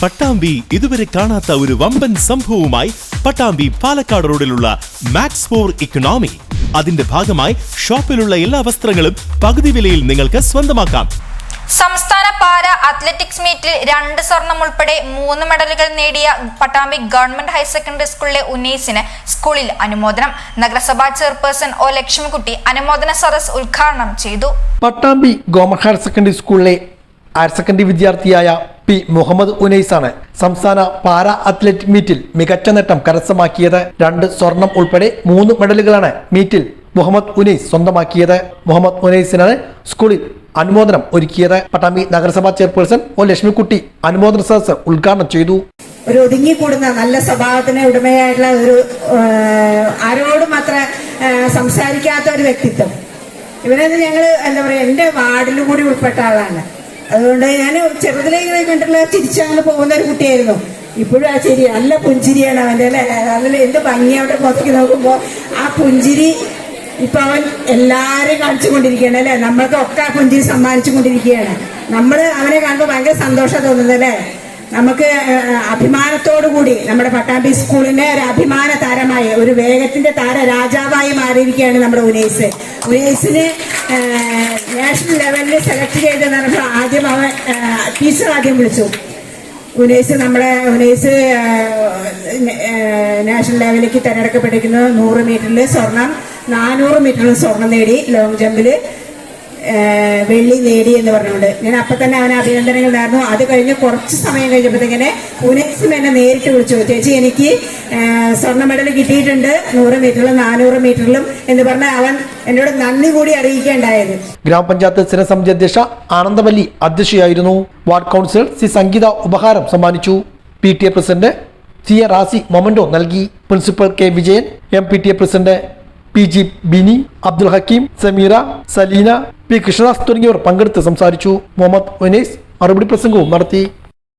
പട്ടാമ്പി ഇതുവരെ കാണാത്ത ഒരു വമ്പൻ സംഭവവുമായി പട്ടാമ്പി പാലക്കാട് റോഡിലുള്ള മാക്സ് ഫോർ ഇക്കണോമി അതിന്റെ ഭാഗമായി ഷോപ്പിലുള്ള എല്ലാ വസ്ത്രങ്ങളും പകുതി വിലയിൽ നിങ്ങൾക്ക് സ്വന്തമാക്കാം. സംസ്ഥാന പാര അത്ലറ്റിക്സ് മീറ്റിൽ രണ്ട് സ്വർണം ഉൾപ്പെടെ മൂന്ന് മെഡലുകൾ നേടിയ പട്ടാമ്പി ഗവൺമെന്റ് ഹയർ സെക്കൻഡറി സ്കൂളിലെ ഉന്നയിസിന് സ്കൂളിൽ അനുമോദനം. നഗരസഭാ ചെയർപേഴ്സൺ ഒ ലക്ഷ്മിക്കുട്ടി അനുമോദന സദസ് ഉദ്ഘാടനം ചെയ്തു. പട്ടാമ്പി ഗവൺമെന്റ് ഹയർ സെക്കൻഡറി സ്കൂളിലെ ഹയർ സെക്കൻഡറി വിദ്യാർത്ഥിയായ പി മുഹമ്മദ് ഉനൈസാണ് സംസ്ഥാന പാരാ അത്ലറ്റിക് മീറ്റിൽ മികച്ച നേട്ടം കരസ്ഥമാക്കിയത്. രണ്ട് സ്വർണം ഉൾപ്പെടെ മൂന്ന് മെഡലുകളാണ് മീറ്റിൽ മുഹമ്മദ് ഉനൈസ് സ്വന്തമാക്കിയത്. മുഹമ്മദ് ഉനൈസിനാണ് സ്കൂളിൽ അനുമോദനം ഒരുക്കിയത്. പട്ടാമ്പി നഗരസഭാ ചെയർപേഴ്സൺ ഒ ലക്ഷ്മിക്കുട്ടി അനുമോദന സദസ്സ് ഉദ്ഘാടനം ചെയ്തു. ഒരു ഒതുങ്ങിക്കൂടുന്ന നല്ല സ്വഭാവത്തിന് ഉടമയായിട്ടുള്ള ഒരു ആരോടും അത്ര സംസാരിക്കാത്ത ഒരു വ്യക്തിത്വം. ഇവരെ ഞങ്ങൾ എന്താ പറയാ എന്റെ വാർഡിൽ കൂടി ഉൾപ്പെട്ട ആളാണ്. അതുകൊണ്ട് ഞാൻ ചെറുതിലേ ഇങ്ങനെ കണ്ടുള്ള ചിരിച്ചങ്ങനെ പോകുന്ന ഒരു കുട്ടിയായിരുന്നു. ഇപ്പോഴും ആ ചിരി നല്ല പുഞ്ചിരിയാണ് അവന്റെ അല്ലേ? അതിൽ എന്ത് ഭംഗി അവിടെ പുറത്തേക്ക് നോക്കുമ്പോൾ ആ പുഞ്ചിരി ഇപ്പൊ അവൻ എല്ലാരെയും അല്ലേ? നമ്മൾക്ക് ഒക്കെ ആ പുഞ്ചിരി സമ്മാനിച്ചു കൊണ്ടിരിക്കുകയാണ്. നമ്മൾ അവനെ കാണുമ്പോൾ ഭയങ്കര സന്തോഷം തോന്നുന്നത് അല്ലേ? നമുക്ക് അഭിമാനത്തോടു കൂടി നമ്മുടെ പട്ടാമ്പി സ്കൂളിന്റെ ഒരു അഭിമാന താരമായി ഒരു വേഗത്തിന്റെ താര രാജാവായി മാറിയിരിക്കുകയാണ് നമ്മുടെ ഉനൈസ്. ഉനൈസിന് നാഷണൽ ലെവലിൽ സെലക്ട് ചെയ്ത് പറഞ്ഞപ്പോൾ ആദ്യം അവൻ ടീച്ചർ ആദ്യം വിളിച്ചു. ഉനൈസ് നമ്മുടെ ഉനൈസ് നാഷണൽ ലെവലിലേക്ക് തിരഞ്ഞെടുക്കപ്പെട്ടിരിക്കുന്നത് നൂറ് മീറ്ററിൽ സ്വർണം നാനൂറ് മീറ്ററിൽ സ്വർണം നേടി ലോങ് ജമ്പിൽ വെള്ളി നേടി എന്ന് പറഞ്ഞുകൊണ്ട്. ഞാൻ അപ്പൊ തന്നെ അവന് അഭിനന്ദനങ്ങൾ നേർന്നു. അത് കഴിഞ്ഞ് കുറച്ച് സമയം കഴിഞ്ഞപ്പോഴത്തേക്കിനെ ഉനൈസും എന്നെ നേരിട്ട് വിളിച്ചു. ചേച്ചി എനിക്ക് സ്വർണ മെഡൽ കിട്ടിയിട്ടുണ്ട്. നൂറ് മീറ്ററിലും നാനൂറ് മീറ്ററിലും എന്ന് പറഞ്ഞ അവൻ എന്നോട് നന്ദി കൂടി അറിയിക്കേണ്ടായത് ഗ്രാമപഞ്ചായത്ത് സ്ഥിരസമിതി അധ്യക്ഷ ആനന്ദവല്ലി അധ്യക്ഷയായിരുന്നു. വാർഡ് കൗൺസിലർ സി സംഗീത ഉപഹാരം സമ്മാനിച്ചു. P T A president C A Razi memento നൽകി. Principal K Vijayan M P T A president P G Bini Abdul Hakeem Sameera Saleena P Krishnadas തുടങ്ങിയവർ പങ്കെടുത്ത് സംസാരിച്ചു. മുഹമ്മദ് ഒനേസ് മറുപടി പ്രസംഗവും നടത്തി.